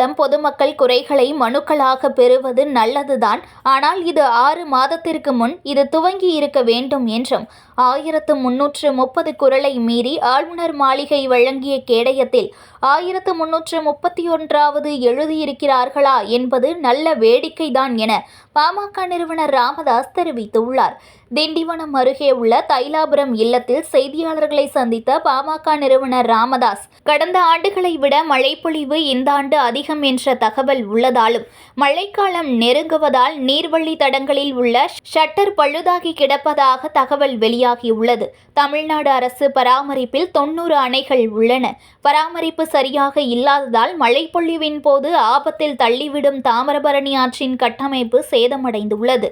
மூலம் பொதுமக்கள் குறைகளை மனுக்களாக பெறுவது நல்லதுதான். ஆனால் இது ஆறு மாதத்திற்கு முன் இது துவங்கி இருக்க வேண்டும் என்றும் ஆயிரத்து முன்னூற்று முப்பது குரலை மீறி ஆளுநர் மாளிகை வழங்கிய கேடயத்தில் ஆயிரத்து முன்னூற்று முப்பத்தி ஒன்றாவது எழுதியிருக்கிறார்களா என்பது நல்ல வேடிக்கைதான் என பாமக நிறுவனர் ராமதாஸ் தெரிவித்துள்ளார். திண்டிவனம் அருகே உள்ள தைலாபுரம் இல்லத்தில் செய்தியாளர்களை சந்தித்த பாமக நிறுவனர் ராமதாஸ் கடந்த ஆண்டுகளை விட மழைப்பொழிவு இந்த ஆண்டு அதிகம் என்ற தகவல் உள்ளதாலும் மழைக்காலம் நெருங்குவதால் நீர்வழி தடங்களில் உள்ள ஷட்டர் பழுதாகி கிடப்பதாக தகவல் வெளியாகியுள்ளது. தமிழ்நாடு அரசு பராமரிப்பில் தொன்னூறு அணைகள் உள்ளன. பராமரிப்பு சரியாக இல்லாததால் மழைப்பொழிவின் போது ஆபத்தில் தள்ளிவிடும் தாமிரபரணி ஆற்றின் கட்டமைப்பு சேதமடைந்துள்ளது.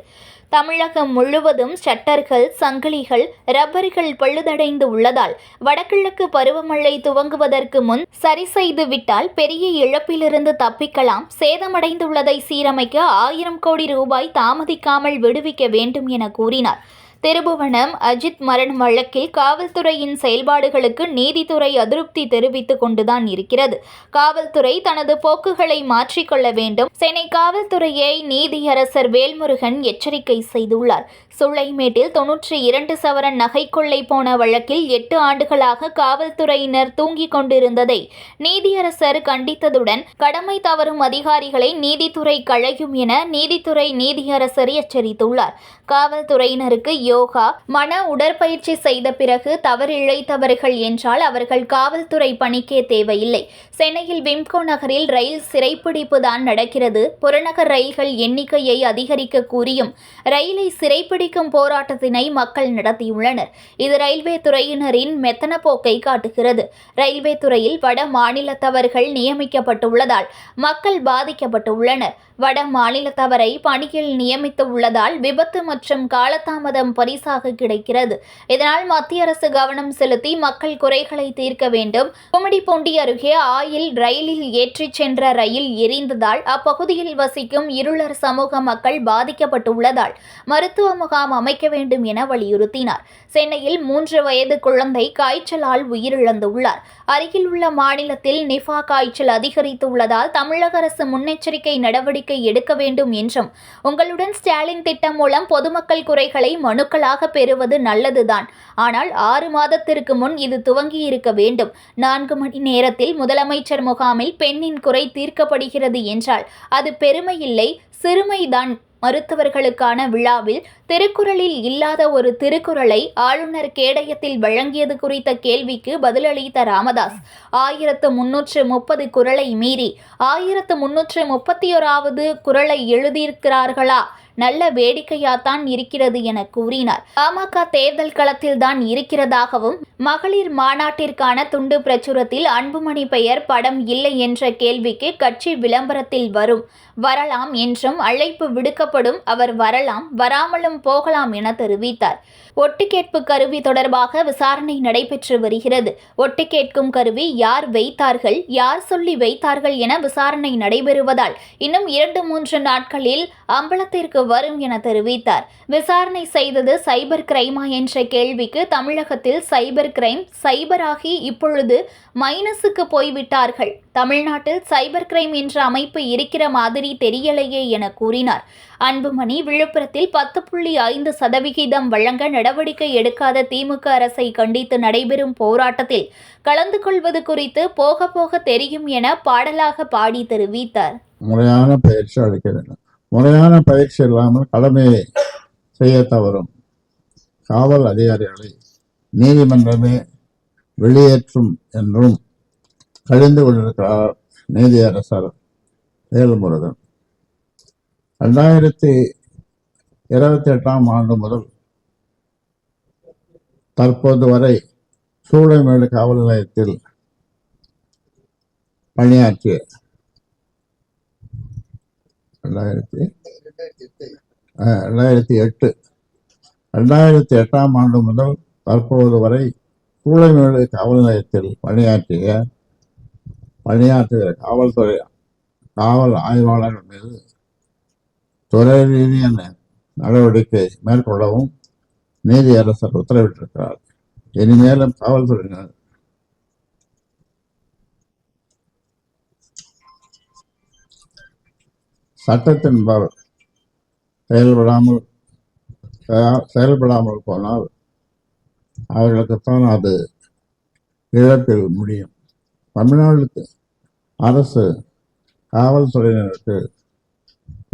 தமிழகம் முழுவதும் ஷட்டர்கள் சங்கிலிகள் ரப்பர்கள் பழுதடைந்து உள்ளதால் வடகிழக்கு பருவமழை துவங்குவதற்கு முன் சரி செய்து விட்டால் பெரிய இழப்பிலிருந்து தப்பிக்கலாம். சேதமடைந்துள்ளதை சீரமைக்க ஆயிரம் கோடி ரூபாய் தாமதிக்காமல் விடுவிக்க வேண்டும் என கூறினார். திருபுவனம் அஜித் மரணம் வழக்கில் காவல்துறையின் செயல்பாடுகளுக்கு நீதித்துறை அதிருப்தி தெரிவித்துக் கொண்டுதான் இருக்கிறது. காவல்துறை தனது போக்குகளை மாற்றிக்கொள்ள வேண்டும். சென்னை காவல்துறையை நீதியரசர் வேல்முருகன் எச்சரிக்கை செய்துள்ளார். சுளைமேட்டில் தொன்னூற்றி இரண்டு சவரன் நகை கொள்ளை போன வழக்கில் எட்டு ஆண்டுகளாக காவல்துறையினர் தூங்கிக் கொண்டிருந்ததை நீதியரசர் கண்டித்ததுடன் கடமை தவறும் அதிகாரிகளை நீதித்துறை களையும் என நீதித்துறை நீதியரசர் எச்சரித்துள்ளார். காவல்துறையினருக்கு யோகா மன உடற்பயிற்சி செய்த பிறகு தவறிழைத்தவர்கள் என்றால் அவர்கள் காவல்துறை பணிக்கே தேவையில்லை. சென்னையில் விம்கோ நகரில் ரயில் சிறைப்பிடிப்பு தான் நடக்கிறது. புறநகர் ரயில்கள் எண்ணிக்கையை அதிகரிக்க கூறியும். ரயிலை சிறைப்பிடி சிறைப்பிடிக்கும் போராட்டத்தினை மக்கள் நடத்தியுள்ளனர். இது ரயில்வே துறையினரின் மெத்தன போக்கை காட்டுகிறது. ரயில்வே துறையில் வட மாநிலத்தவர்கள் நியமிக்கப்பட்டுள்ளதால் மக்கள் பாதிக்கப்பட்டுள்ளனர். வட மாநிலத்தவரை பணியில் நியமித்து உள்ளதால் விபத்து மற்றும் காலதாமதம் பரிசாக கிடைக்கிறது. இதனால் மத்திய அரசு கவனம் செலுத்தி மக்கள் குறைகளை தீர்க்க வேண்டும். கும்மிடிப்பூண்டி அருகே ஆயில் ரயிலில் ஏற்றிச் சென்ற ரயில் எரிந்ததால் அப்பகுதியில் வசிக்கும் இருளர் சமூக மக்கள் பாதிக்கப்பட்டுள்ளதால் மருத்துவ முகாம் அமைக்க வேண்டும் என வலியுறுத்தினார். சென்னையில் மூன்று வயது குழந்தை காய்ச்சலால் உயிரிழந்துள்ளார். அருகில் உள்ள மாநிலத்தில் நிஃபா காய்ச்சல் அதிகரித்துள்ளதால் தமிழக அரசு முன்னெச்சரிக்கை நடவடிக்கை எடுக்க வேண்டும் என்றும் உங்களுடன் ஸ்டாலின் திட்டம் மூலம் பொதுமக்கள் குறைகளை மனுக்களாக பெறுவது நல்லதுதான். ஆனால் ஆறு மாதத்திற்கு முன் இது துவங்கி இருக்க வேண்டும். நான்கு மணி நேரத்தில் முதலமைச்சர் முகாமில் பெண்ணின் குறை தீர்க்கப்படுகிறது என்றால் அது பெருமையில்லை சிறுமைதான் மருத்துவர்களுக்கான விழாவில் திருக்குறளில் இல்லாத ஒரு திருக்குறளை ஆளுநர் கேடயத்தில் வழங்கியது குறித்த கேள்விக்கு பதிலளித்த ராமதாஸ் ஆயிரத்து முன்னூற்று முப்பது குரலை மீறி ஆயிரத்து முன்னூற்று முப்பத்தி ஓராவது குரலை எழுதியிருக்கிறார்களா நல்ல வேடிக்கையாத்தான் இருக்கிறது என கூறினார். பாமக தேர்தல் களத்தில் தான் இருக்கிறதாகவும் மகளிர் மாநாட்டிற்கான துண்டு பிரச்சுரத்தில் அன்புமணி பெயர் படம் இல்லை என்ற கேள்விக்கு கட்சி விளம்பரத்தில் வரும் வரலாம் என்றும் அழைப்பு விடுக்கப்படும் அவர் வரலாம் வராமலும் போகலாம் என தெரிவித்தார். ஒட்டுக்கேட்பு கருவி தொடர்பாக விசாரணை நடைபெற்று வருகிறது. ஒட்டு கேட்கும் கருவி யார் வைத்தார்கள் யார் சொல்லி வைத்தார்கள் என விசாரணை நடைபெறுவதால் இன்னும் இரண்டு மூன்று நாட்களில் அம்பலத்திற்கு வரும் என தெரிவித்தார். விசாரணை செய்தது சைபர் கிரைமா என்ற கேள்விக்கு தமிழகத்தில் சைபர் கிரைம் சைபராகி இப்பொழுது மைனஸுக்கு போய்விட்டார்கள். தமிழ்நாட்டில் சைபர் கிரைம் என்ற அமைப்பு இருக்கிற மாதிரி தெரியலையே என கூறினார். அன்புமணி விழுப்புரத்தில் பத்து புள்ளி ஐந்து சதவிகிதம் வழங்க நடவடிக்கை எடுக்காத திமுக அரசை கண்டித்து நடைபெறும் போராட்டத்தில் கலந்து கொள்வது குறித்து போக போக தெரியும் என பாடலாக பாடி தெரிவித்தார். முறையான பயிற்சி அளிக்க வேண்டும் முறையான பயிற்சி இல்லாமல் கடமையை செய்ய தவறும். காவல் அதிகாரிகளை நீதிமன்றமே வெளியேற்றும் என்றும் கழிந்து கொண்டிருக்கிறார் நீதியரசர் வேல்முருகன். ரெண்டாயிரத்தி இருபத்தி எட்டாம் ஆண்டு முதல் தற்போது வரை சூளைமேடு காவல் நிலையத்தில் பணியாற்றிய ரெண்டாயிரத்தி ரெண்டாயிரத்தி எட்டு ரெண்டாயிரத்தி எட்டாம் ஆண்டு முதல் தற்போது வரை சூளைமேடு காவல் நிலையத்தில் பணியாற்றிய பணியாற்றுகிற காவல்துறை காவல் ஆய்வாளர்கள் மீது துறை ரீதியான நடவடிக்கை மேற்கொள்ளவும் நீதி அரசர் உத்தரவிட்டிருக்கிறார். இனிமேலும் காவல்துறையினர் சட்டத்தின்பால் செயல்படாமல் செயல்படாமல் போனால் அவர்களுக்குத்தான் அது இழப்பில் முடியும். தமிழ்நாடு அரசு காவல்துறையினருக்கு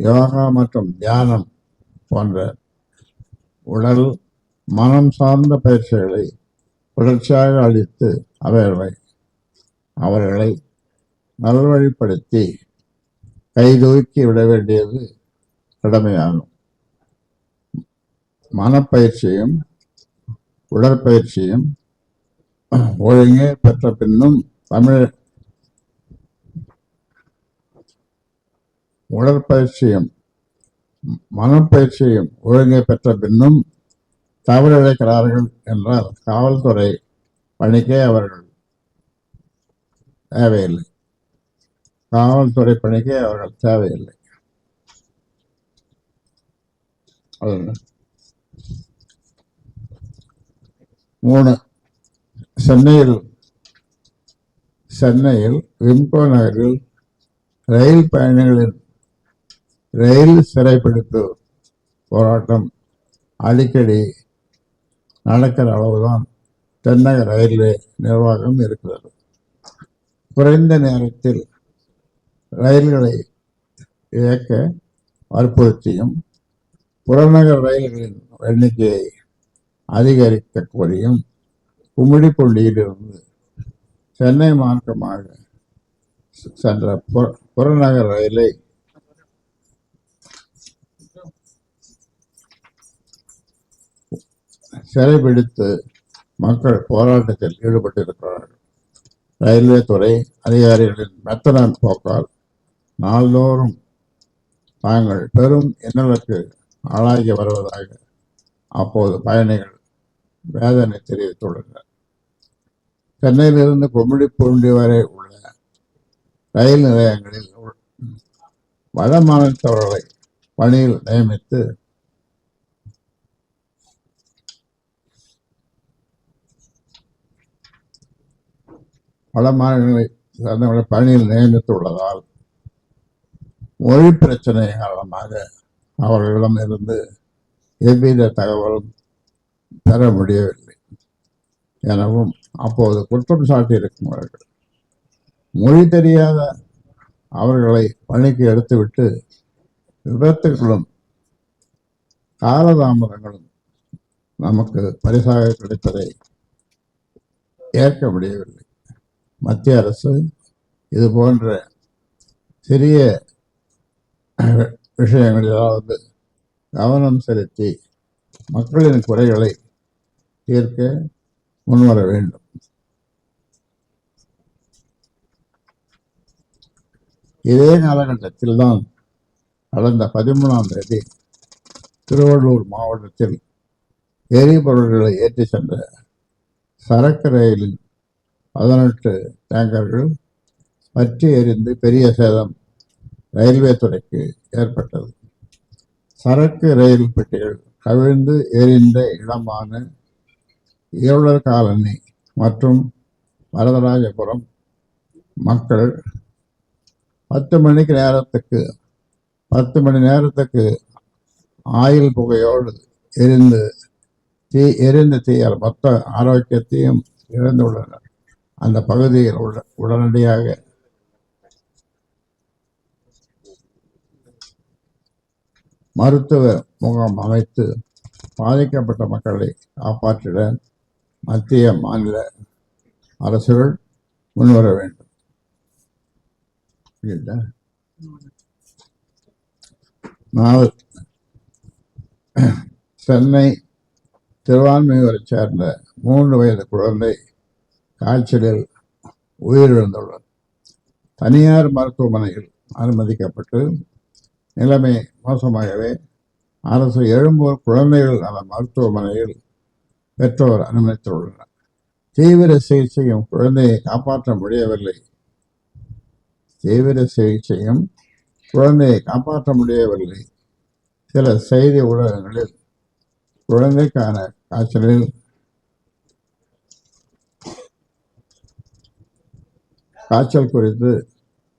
யோகா மற்றும் தியானம் போன்ற உடல் மனம் சார்ந்த பயிற்சிகளை தொடர்ச்சியாக அளித்து அவர்களை அவர்களை நல்வழிப்படுத்தி கைதூக்கி விட வேண்டியது கடமையாகும். மனப்பயிற்சியும் உடற்பயிற்சியும் ஒழுங்கே பெற்ற பின்னும் தமிழ் உடற்பயிற்சியும் மனப்பயிற்சியும் ஒழுங்கை பெற்ற பின்னும் தவறிழைக்கிறார்கள் என்றால் காவல்துறை பணிக்கே அவர்கள் தேவையில்லை. காவல்துறை பணிக்கே அவர்கள் தேவையில்லை. மூணு சென்னையில் சென்னையில் விம்கோ நகரில் ரயில் பயணிகளின் ரயில் சிறைப்பிடிப்பு போராட்டம் அடிக்கடி நடக்கிற அளவுதான் தென்னக ரயில்வே நிர்வாகம் இருக்கிறது. குறைந்த நேரத்தில் ரயில்களை இயக்க வற்புறுத்தியும் புறநகர் ரயில்களின் எண்ணிக்கையை அதிகரிக்க கோரியும் கும்மிடிப்பூண்டியிலிருந்து சென்னை மார்க்கமாக சென்ற புற- புறநகர் ரயிலை சிறைபிடித்து மக்கள் போராட்டத்தில் ஈடுபட்டிருக்கிறார்கள். ரயில்வே துறை அதிகாரிகளின் மெத்தனான் போக்கால் நாள்தோறும் தாங்கள் பெரும் இன்னலுக்கு ஆளாகி வருவதாக அப்போது பயணிகள் வேதனை தெரிவித்துள்ளனர். சென்னையிலிருந்து கும்மிடிப்பூண்டி வரை உள்ள ரயில் நிலையங்களில் வட மாநிலத்தவர்களை பணியில் நியமித்து பல மாநிலங்களை சேர்ந்தவர்களை பணியில் நியமித்துள்ளதால் மொழி பிரச்சனை காரணமாக அவர்களிடம் இருந்து எவ்வித தகவலும் பெற முடியவில்லை. எனவும் அப்போது குற்றம் சாட்டியிருக்கிறார்கள் மொழி தெரியாத அவர்களை பணிக்கு எடுத்துவிட்டு விபத்துகளும் காலதாமதங்களும் நமக்கு பரிசாக கிடைப்பதை ஏற்க முடியவில்லை. மத்திய அரசு இது போன்ற சிறிய விஷயங்களிலாவது கவனம் செலுத்தி மக்களின் குறைகளை தீர்க்க முன்வர வேண்டும். இதே காலகட்டத்தில் தான் கடந்த பதிமூணாம் தேதி திருவள்ளூர் மாவட்டத்தில் எரிபொருள்களை ஏற்றி சென்ற சரக்கு ரயிலின் பதினெட்டு டேங்கர்கள் பற்றி எரிந்து பெரிய சேதம் ரயில்வே துறைக்கு ஏற்பட்டது. சரக்கு ரயில் பெட்டிகள் கவிழ்ந்து எரிந்த இடமான ஏழர் காலனி மற்றும் வரதராஜபுரம் மக்கள் பத்து மணிக்கு நேரத்துக்கு பத்து மணி நேரத்துக்கு ஆயில் புகையோடு எரிந்து தீ எரிந்த தீயால் மொத்த ஆரோக்கியத்தையும் இழந்துள்ளனர். அந்த பகுதியில் உள்ள உடனடியாக. மருத்துவ முகாம் அமைத்து பாதிக்கப்பட்ட மக்களை காப்பாற்றிட மத்திய மாநில அரசுகள் முன்வர வேண்டும். சென்னை திருவான்மையூரை சேர்ந்த மூன்று வயது குழந்தை காய்ச்சலில் உயிரிழந்துள்ளது தனியார் மருத்துவமனையில் அனுமதிக்கப்பட்டு நிலைமை மோசமாகவே அரசு எழும்பூர் குழந்தைகள் நல மருத்துவமனையில் பெற்றோர் அனுமதித்துள்ளனர். தீவிர சிகிச்சையும் குழந்தையை காப்பாற்ற முடியவில்லை. தீவிர சிகிச்சையும் குழந்தையை காப்பாற்ற முடியவில்லை. சில செய்தி ஊடகங்களில் குழந்தைக்கான காய்ச்சலில் காய்ச்சல் குறித்து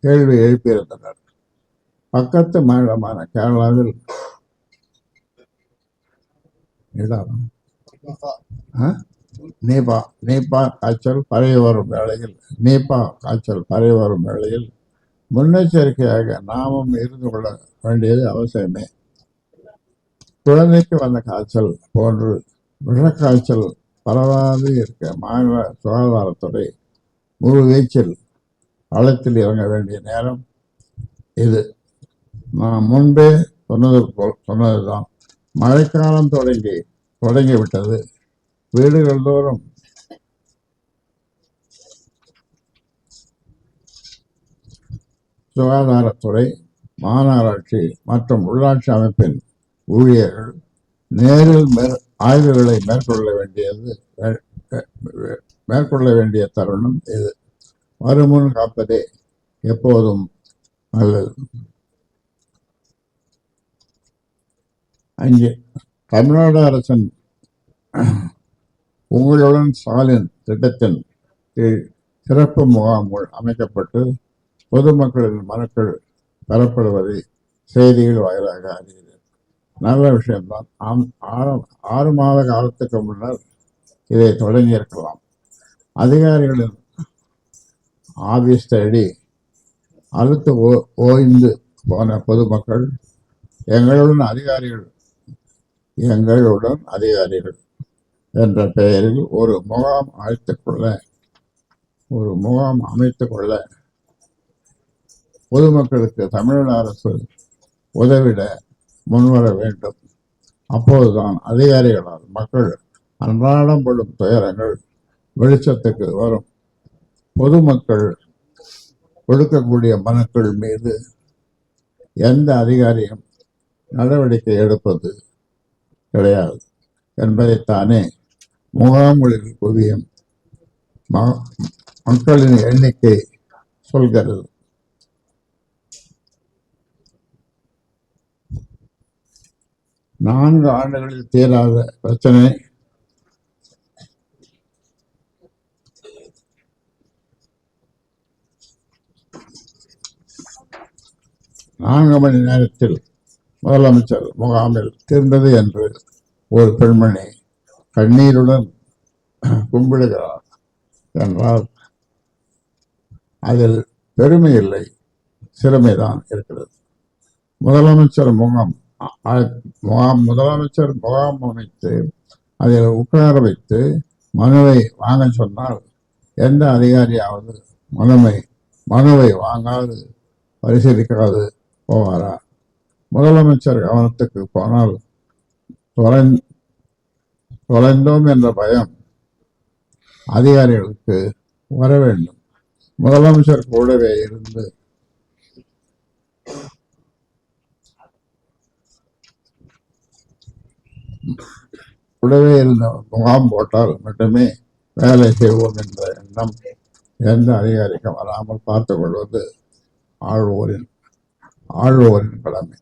கேள்வி எழுப்பியிருந்தனர். பக்கத்து மாநிலமான கேரளாவில் நீபா நீபா காய்ச்சல் பரவி வரும் வேளையில் நீபா காய்ச்சல் பரவி வரும் வேளையில் முன்னெச்சரிக்கையாக நாமும் இருந்து கொள்ள வேண்டியது அவசியமே. குழந்தைக்கு வந்த காய்ச்சல் போன்று விஷக்காய்ச்சல் பரவாது இருக்க மாநில சுகாதாரத்துறை முழு வீச்சில் களத்தில் இறங்க வேண்டிய நேரம் இது. நான் முன்பே சொன்னது போல் சொன்னதுதான். மழைக்காலம் தொடங்கி தொடங்கிவிட்டது. வீடுகள் தோறும் சுகாதாரத்துறை மாநகராட்சி மற்றும் உள்ளாட்சி அமைப்பின் ஊழியர்கள் நேரில் மேற் ஆய்வுகளை மேற்கொள்ள வேண்டியது மேற்கொள்ள வேண்டிய தருணம் இது. வருமுன் காப்பதே எப்போதும் நல்லது. அங்கே தமிழ்நாடு அரசன் உங்களுடன் ஸ்டாலின் திட்டத்தின் கீழ் சிறப்பு முகாம்கள் அமைக்கப்பட்டு பொதுமக்களின் மனுக்கள் பெறப்படுவதை செய்திகள் வாயிலாக அறிகிறேன். நல்ல விஷயம்தான். ஆம், ஆறு ஆறு மாத காலத்துக்கு முன்னர் இதை தொடங்கி இருக்கலாம் அதிகாரிகளின் ஆபீஸ் தேடி அழுத்து ஓ- ஓய்ந்து போன பொதுமக்கள் எங்களுடன் அதிகாரிகள் எங்களுடன் அதிகாரிகள் என்ற பெயரில் ஒரு முகாம் அமைத்துக் கொள்ள ஒரு முகாம் அமைத்துக் கொள்ள பொதுமக்களுக்கு தமிழக அரசு உதவிட முன்வர வேண்டும். அப்போதுதான் அதிகாரிகளால் மக்கள் அன்றாடம் படும் துயரங்கள் வெளிச்சத்துக்கு வரும். பொதுமக்கள் கொடுக்கக்கூடிய மனுக்கள் மீது எந்த அதிகாரியும் நடவடிக்கை எடுப்பது கிடையாது. என்பதைத்தானே முகாம்களில் குவியும் ம- மக்களின் எண்ணிக்கை சொல்கிறது. நான்கு ஆண்டுகளில் தீராத பிரச்சனை நான்கு மணி நேரத்தில் முதலமைச்சர் முகாமில் தீர்ந்தது என்று ஒரு பெண்மணி கண்ணீருடன் கும்பிடுகிறார் என்றால் அதில் பெருமை இல்லை சிறுமைதான் இருக்கிறது. முதலமைச்சர் முகாம் முகாம் முதலமைச்சர் முகாம் அமைத்து அதில் உட்கார வைத்து மனுவை வாங்க சொன்னால் எந்த அதிகாரியாவது மனுவை மனுவை வாங்காது பரிசீலிக்காது போவாரா? முதலமைச்சர் கவனத்துக்கு போனால் தொலைந் தொலைந்தோம் என்ற பயம் அதிகாரிகளுக்கு வர வேண்டும். முதலமைச்சர் கூடவே இருந்து கூடவே இருந்த முகாம் போட்டால் மட்டுமே வேலை செய்வோம் என்ற எண்ணம் எந்த அதிகாரிக்கும் வராமல் பார்த்துக் கொள்வது ஆழ்வோரின் ஆழ்வோரின் கடமை